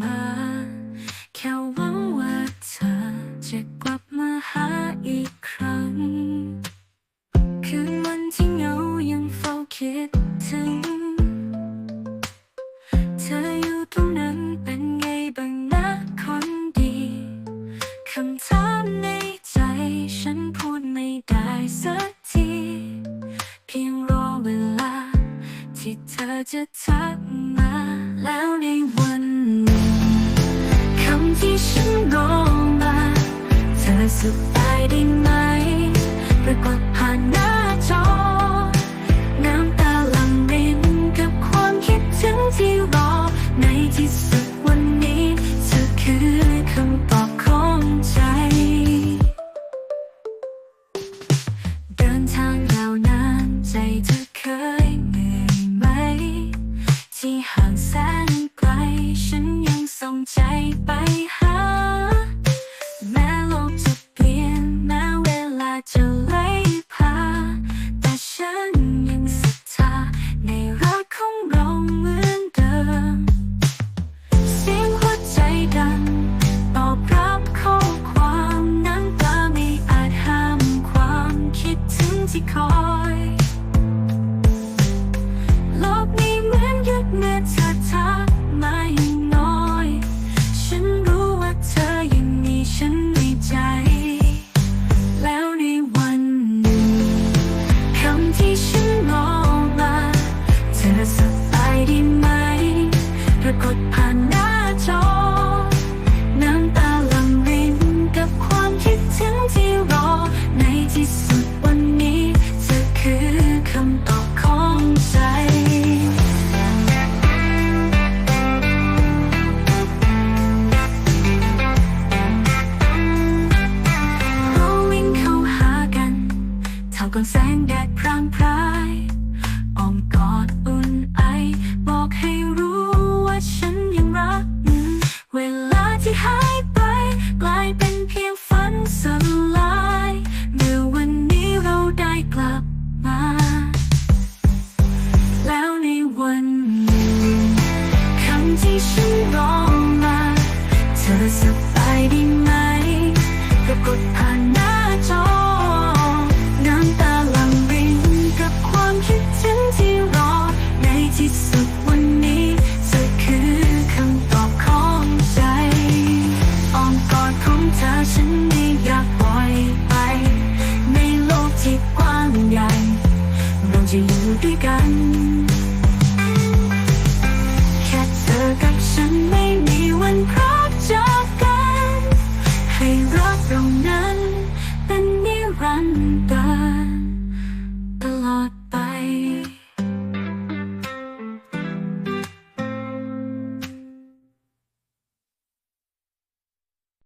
มา แค่หวังว่าเธอจะกลับมาหาอีกครั้ง คืนวันที่เหงายังเฝ้าคิดถึง เธออยู่ตรงนั้นเป็นไงบ้างนะคนดีคำถามในใจฉันพูดไม่ได้สักที เพียงรอเวลา ที่เธอจะทักมาแล้วในวัน ที่ฉันรอมาเธอสบายได้ไหมปรากฏผ่ หา แม้โลกจะเปลี่ยน แม้เวลาจะไล่พาแต่ฉันยังศรัทธาในรักของเราเหมือนเดิม เสียงหัวใจดังตอบรับข้อความน้ำตาไม่อาจห้ามความคิดถึงที่คอย ที่สุดวันนี้เธอคือคำตอบของใจ เราวิ่งเข้าหากันเท่ากับแสงแดดพรางพรายอ้อมกอดอุ่นไอ บอกให้รู้ว่าฉันยังรัก เวลาที่หายไป ด้วยกัน แค่เธอกับฉันไม่มีวันพรากจากกัน ให้รักตรงนั้น เป็นนิรันดร์ตลอด